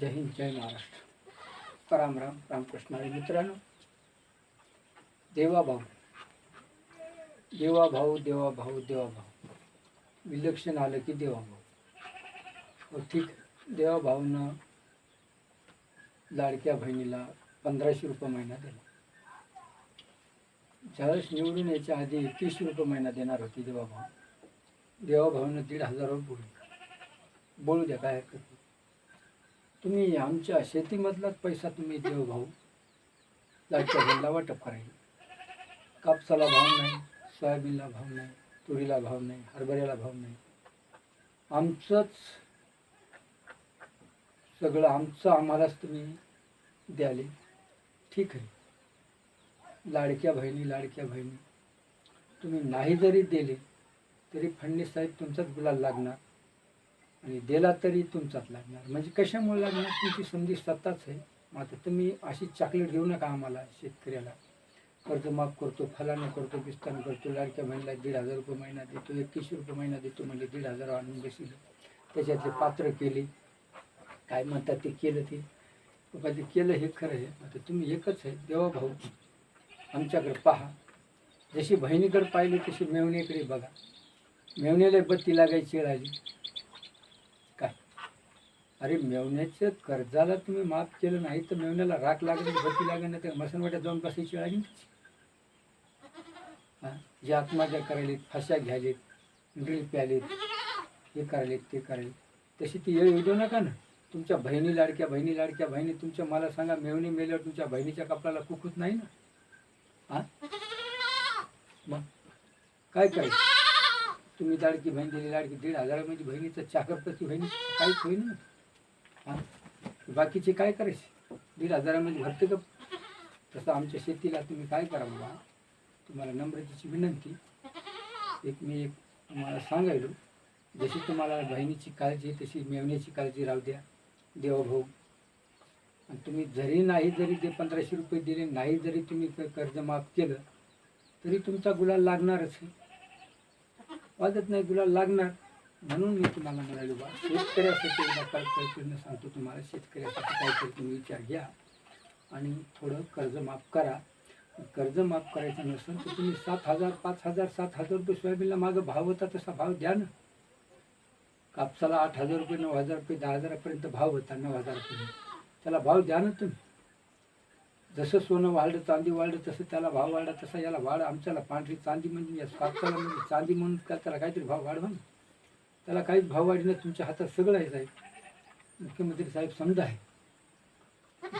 जय हिंद जय महाराष्ट्र. राम राम रामकृष्ण हरी. मित्रांनो देवाभाऊ देवाभाऊ देवाभाऊ देवाभाऊ विलक्षण आलं की देवाभाऊ हो ठीक. देवाभाऊनं लाडक्या बहिणीला पंधराशे रुपये महिना दिला. ज्यावेळेस निवडून यायच्या आधी एकवीसशे रुपये महिना देणार होती देवाभाऊ देवाभाऊनं दीड हजारावर बोलू. बोलू द्या काय हरकत तुम्ही आमच्या शेतीमधलाच पैसा तुम्ही देव भाऊ. लाडक्या बहिणीला वाटप करायला. कापसाला भाव नाही सोयाबीनला भाव नाही तुरीला भाव नाही हरभऱ्याला भाव नाही. आमचंच सगळं आमचं आम्हालाच तुम्ही द्याले. ठीक आहे. लाडक्या बहिणी लाडक्या बहिणी तुम्ही नाही जरी दिले तरी फडणवीस साहेब तुमचाच गुलाल लागणार. आणि दिला तरी तुमचाच लागणार. म्हणजे कशामुळे लागणार? तुमची संधी स्वतःच आहे. मग आता तुम्ही अशी चॉकलेट घेऊ नका आम्हाला शेतकऱ्याला. कर्ज माफ करतो फलानं करतो बिस्तान करतो लाडक्या महिन्याला दीड हजार रुपये महिना देतो एकतीसशे रुपये महिना देतो म्हणजे दीड हजार आणून बसले. त्याच्यातले पात्र केले. काय म्हणतात ते केलं ते? बाबा ते केलं हे खरं आहे. आता तुम्ही एकच आहे. देवा भाऊ आमच्याकडे पहा. जशी बहिणीकडे पाहिली तशी मेवणीकडे बघा. मेवणीला बत्ती लागायची राहिली. आली अरे मेवण्याच्या कर्जाला तुम्ही माफ केलं नाही तर मेवण्याला राख लागली बती लागेल नाही तर मसनवाट्यात जाऊन बसायची लागेल. हां? जे आत्महत्या करायलेत फाश्या घ्यायलेत ड्रिल प्यालेत हे करायलेत ते करायलेत. तशी ती येळ येऊ देऊ नका ना. तुमच्या बहिणी लाडक्या बहिणी लाडक्या बहिणी तुमच्या मला सांगा मेवणी मेल्यावर तुमच्या बहिणीच्या कपड्याला कुकूत नाही ना? हां? मग काय करायचं? तुम्ही लाडकी बहीण दिली लाडकी दीड हजार म्हणजे बहिणीचं चाकरपती बहिणी काहीच होईन ना. बाकीचे काय करायचे? दीड हजारामध्ये भरते का? तसं आमच्या शेतीला तुम्ही काय करा बाबा? तुम्हाला नम्रतेची विनंती. एक मी एक तुम्हाला सांगायलो. जशी तुम्हाला बहिणीची काळजी तशी मेवण्याची काळजी राहू द्या. देवाभाऊ आणि तुम्ही जरी नाही जरी ते पंधराशे रुपये दिले नाही जरी तुम्ही कर्ज माफ केलं तरी तुमचा गुलाल लागणारच वाजत नाही गुलाल लागणार. म्हणून मी तुम्हाला म्हणालो बा शेतकऱ्यासाठी एकदा कळकळीनं सांगतो तुम्हाला. शेतकऱ्यासाठी काहीतरी तुम्ही विचार घ्या आणि थोडं कर्ज माफ करा. कर्ज माफ करायचं नसेल तर तुम्ही सात हजार पाच हजार सात हजार रुपये सोयाबीनला मागं भाव होता तसा भाव द्या ना. कापसाला आठ हजार रुपये नऊ हजार रुपये दहा हजारापर्यंत भाव होता नऊ हजारापर्यंत त्याला भाव द्या ना तुम्ही. जसं सोनं वाढलं चांदी वाढलं तसं त्याला भाव वाढला तसा याला वाढ. आमच्याला पांढरी चांदी म्हणजे या कापसाला म्हणजे चांदी म्हणून का त्याला काहीतरी भाव वाढवा ना. त्याला काहीच भाव वाढीनं तुमच्या हातात सगळं आहे साहेब. मुख्यमंत्री साहेब समजा आहे.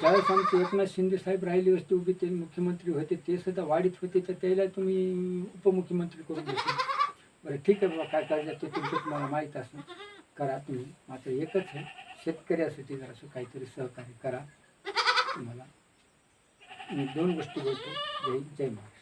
ज्यावेळेस आमचे एकनाथ शिंदे साहेब राहिली असते उभे ते मुख्यमंत्री होते ते सुद्धा वाढीत होते तर त्याला तुम्ही उपमुख्यमंत्री करून देते बरं ठीक आहे बाबा काय करायचं ते तुमचं तुम्हाला माहीत असेल. करा तुम्ही. मात्र एकच आहे शेतकऱ्यासाठी जरासं काहीतरी सहकार्य करा तुम्हाला. मी दोन गोष्टी बोलतो. जय जय महाराष्ट्र.